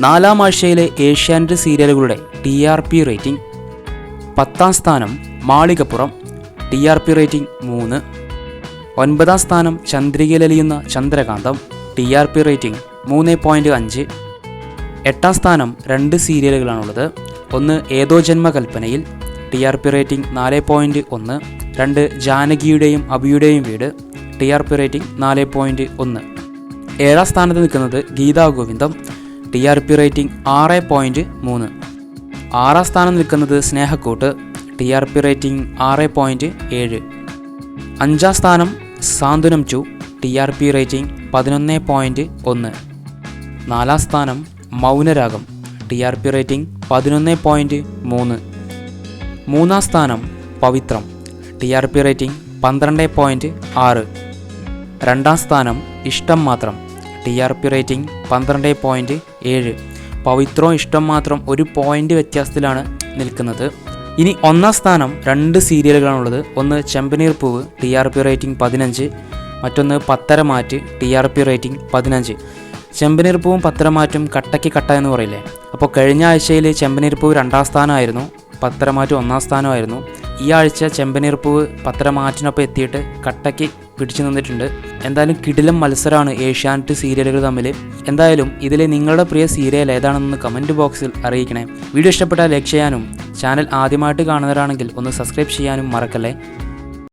നാലാം ആഴ്ചയിലെ ഏഷ്യാനെറ്റ് സീരിയലുകളുടെ ടി ആർ പി റേറ്റിംഗ് പത്താം സ്ഥാനം Malikappuram T R P rating മൂന്ന്. ഒൻപതാം സ്ഥാനം Chandrikayilaliyunna Chandrakantham T R P rating മൂന്ന് പോയിന്റ് അഞ്ച്. എട്ടാം സ്ഥാനം രണ്ട് സീരിയലുകളാണുള്ളത്. ഒന്ന് ഏതോ ജന്മകൽപ്പനയിൽ ടി ആർ പി റേറ്റിംഗ് നാല് പോയിന്റ് ഒന്ന്. രണ്ട് ജാനകിയുടെയും അബിയുടെയും വീട് ടി ആർ പി റേറ്റിംഗ് നാല് പോയിന്റ് ഒന്ന്. ഏഴാം സ്ഥാനത്ത് നിൽക്കുന്നത് Geetha Govindam T R P rating ആറ് പോയിന്റ് മൂന്ന്. ആറാം സ്ഥാനം നിൽക്കുന്നത് Snehakkoottu T R P rating ആറ് പോയിന്റ് ഏഴ്. അഞ്ചാം സ്ഥാനം സാന്ത്വനം ചു ടി ആർ പി റേറ്റിംഗ് പതിനൊന്ന് പോയിന്റ് ഒന്ന്. നാലാം സ്ഥാനം Mounaragam T R P rating പതിനൊന്ന് പോയിന്റ് മൂന്ന്. മൂന്നാം സ്ഥാനം Pavithram T R P rating പന്ത്രണ്ട് പോയിന്റ് ആറ്. രണ്ടാം സ്ഥാനം Ishtam Mathram T R P rating പന്ത്രണ്ട് പോയിന്റ് ഏഴ്. പവിത്രവും ഇഷ്ടം മാത്രം ഒരു പോയിന്റ് വ്യത്യാസത്തിലാണ് നിൽക്കുന്നത്. ഇനി ഒന്നാം സ്ഥാനം രണ്ട് സീരിയലുകളാണുള്ളത്. ഒന്ന് ചെമ്പനീർ പൂവ് ടി ആർ പി റേറ്റിംഗ് പതിനഞ്ച്. മറ്റൊന്ന് Patharamattu T R P rating പതിനഞ്ച്. ചെമ്പനീർപ്പൂവും പത്തരമാറ്റും കട്ടയ്ക്ക് കട്ട എന്ന് പറയില്ലേ? അപ്പോൾ കഴിഞ്ഞ ആഴ്ചയിൽ ചെമ്പനീർപ്പൂവ് രണ്ടാം സ്ഥാനമായിരുന്നു പത്തരമാറ്റ് ഒന്നാം സ്ഥാനമായിരുന്നു. ഈ ആഴ്ച ചെമ്പനീർപ്പൂവ് പത്തരമാറ്റിനൊപ്പം എത്തിയിട്ട് കട്ടയ്ക്ക് പിടിച്ചു നിന്നിട്ടുണ്ട്. എന്തായാലും കിടിലം മത്സരമാണ് ഏഷ്യാനെറ്റ് സീരിയലുകൾ തമ്മിൽ എന്തായാലും ഇതിലെ നിങ്ങളുടെ പ്രിയ സീരിയൽ ഏതാണെന്ന് കമന്റ് ബോക്സിൽ അറിയിക്കണേ. വീഡിയോ ഇഷ്ടപ്പെട്ടാൽ ലൈക്ക് ചെയ്യാനും ചാനൽ ആദ്യമായിട്ട് കാണുന്നവരാണെങ്കിൽ ഒന്ന് സബ്സ്ക്രൈബ് ചെയ്യാനും മറക്കല്ലേ?